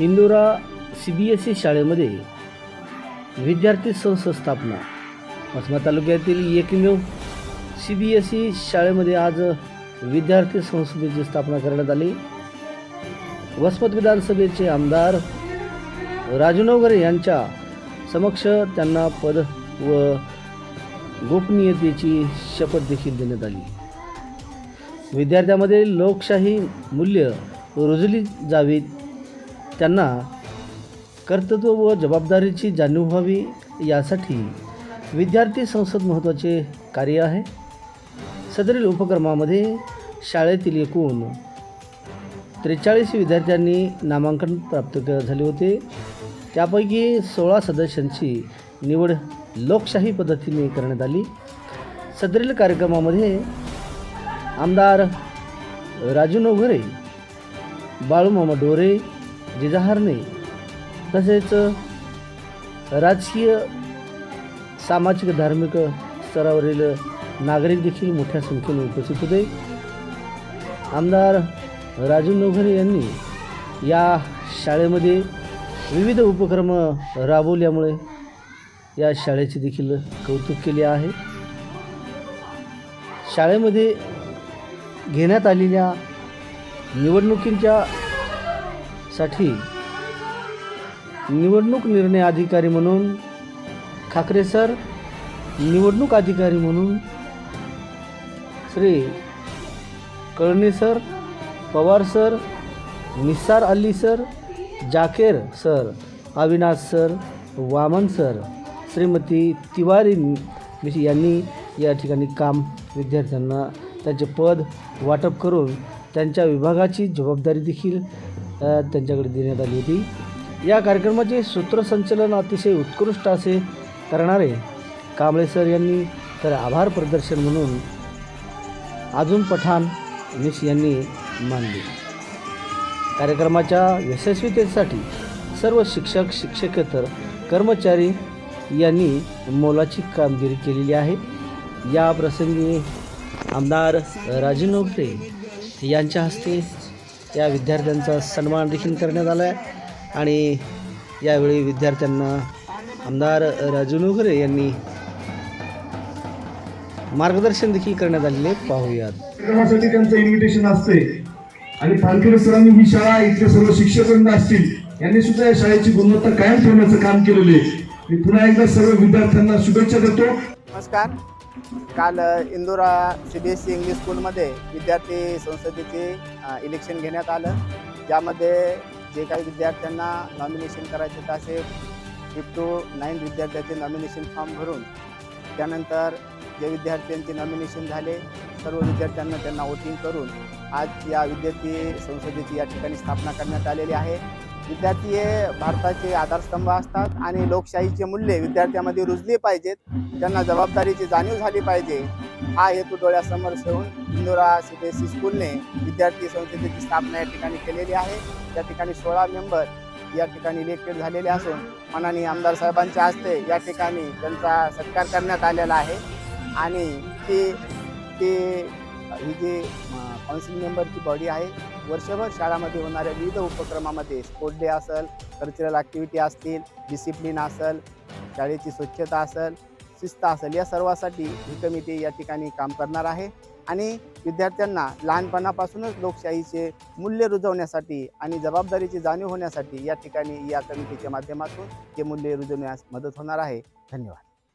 Indora C B S E शाळेमध्ये विद्यार्थी संस्था स्थापना वसमत तालुक्यातील एकमेव सी बी एस ई शाळेमध्ये आज विद्यार्थी संसदेची स्थापना करण्यात आली. वसमत विधानसभेचे आमदार राजू यांच्या समक्ष त्यांना पद व गोपनीयतेची शपथ देखील देण्यात आली. विद्यार्थ्यामध्ये लोकशाही मूल्य रुजली जावीत. त्यांना कर्तृत्व व जबाबदारीची जाणीव व्हावी यासाठी विद्यार्थी संसद महत्त्वाचे कार्य आहे. सदरील उपक्रमामध्ये शाळेतील एकूण त्रेचाळीस विद्यार्थ्यांनी नामांकन प्राप्त झाले होते. त्यापैकी सोळा सदस्यांची निवड लोकशाही पद्धतीने करण्यात आली. सदरील कार्यक्रमामध्ये आमदार राजू नवघरे बाळूमामा डोरे जिजाहरणे तसेच राजकीय सामाजिक धार्मिक स्तरावरील नागरिक देखील मोठ्या संख्येने उपस्थित होते. आमदार राजू नोघरे यांनी या शाळेमध्ये विविध उपक्रम राबवल्यामुळे या शाळेचे देखील कौतुक केले आहे. शाळेमध्ये घेण्यात आलेल्या निवडणुकींच्या साठी निवडणूक निर्णय अधिकारी म्हणून खाकरे सर निवडणूक अधिकारी म्हणून Shri Kalne sir Pawar sir Nisar Ali sir Jaker sir Avinash sir Waman sir Shrimati Tiwari यांनी या ठिकाणी काम विद्यार्थ्यांना त्यांचे पद वाटप करून त्यांच्या विभागाची जबाबदारी देखील त्यांच्याकडे देण्यात आली होती. या कार्यक्रमाचे सूत्रसंचलन अतिशय उत्कृष्ट असे करणारे कांबळे सर यांनी तर आभार प्रदर्शन म्हणून अजून पठाण मिस यांनी मानले. कार्यक्रमाच्या यशस्वीतेसाठी सर्व शिक्षक शिक्षकेतर कर्मचारी यांनी मोलाची कामगिरी केलेली आहे. या प्रसंगी आमदार राजीव नोकरे यांच्या हस्ते या विद्यार्थ्यांचा सन्मान देखील करण्यात आला आहे आणि यावेळी विद्यार्थ्यांना आमदार राजू नोकरे यांनी मार्गदर्शन देखील करण्यात आलेले पाहूयात. कार्यक्रमासाठी त्यांचं इन्व्हिटेशन असते आणि पालखेड सरांनी ही शाळा इथले सर्व शिक्षकवृंद असतील यांनी सुद्धा या शाळेची गुणवत्ता कायम ठेवण्याचं काम केलेले मी पुन्हा एकदा सर्व विद्यार्थ्यांना शुभेच्छा देतो. नमस्कार. काल Indora C B S C English स्कूलमध्ये विद्यार्थी संसदेचे इलेक्शन घेण्यात आलं. ज्यामध्ये जे काही विद्यार्थ्यांना नॉमिनेशन करायचे असे फिफ्ट टू नाईन विद्यार्थ्याचे नॉमिनेशन फॉर्म भरून त्यानंतर जे विद्यार्थ्यांचे नॉमिनेशन झाले सर्व विद्यार्थ्यांना त्यांना वोटिंग करून आज या विद्यार्थी संसदेची या ठिकाणी स्थापना करण्यात आलेली आहे. विद्यार्थी हे भारताचे आधारस्तंभ असतात आणि लोकशाहीचे मूल्य विद्यार्थ्यामध्ये रुजले पाहिजेत. त्यांना जबाबदारीची जाणीव झाली पाहिजे. हा हेतू डोळ्यासमोर ठेवून Indora C B S E स्कूलने विद्यार्थी संसदेची स्थापना या ठिकाणी केलेली आहे. त्या ठिकाणी सोळा मेंबर या ठिकाणी इलेक्टेड झालेले असून माननीय आमदार साहेबांच्या हस्ते या ठिकाणी त्यांचा सत्कार करण्यात आलेला आहे. आणि ती ती ही जी काउन्सिल मेंबरची बॉडी आहे वर्षभर शाळामध्ये होणाऱ्या विविध उपक्रमामध्ये स्पोर्ट डे असेल कल्चरल ॲक्टिव्हिटी असतील डिसिप्लिन असेल शाळेची स्वच्छता असेल शिस्त असेल या सर्वासाठी ही कमिटी या ठिकाणी काम करणार आहे. आणि विद्यार्थ्यांना लहानपणापासूनच लोकशाहीचे मूल्य रुजवण्यासाठी आणि जबाबदारीची जाणीव होण्यासाठी या ठिकाणी या कमिटीच्या माध्यमातून हे मूल्य रुजवण्यास मदत होणार आहे. धन्यवाद.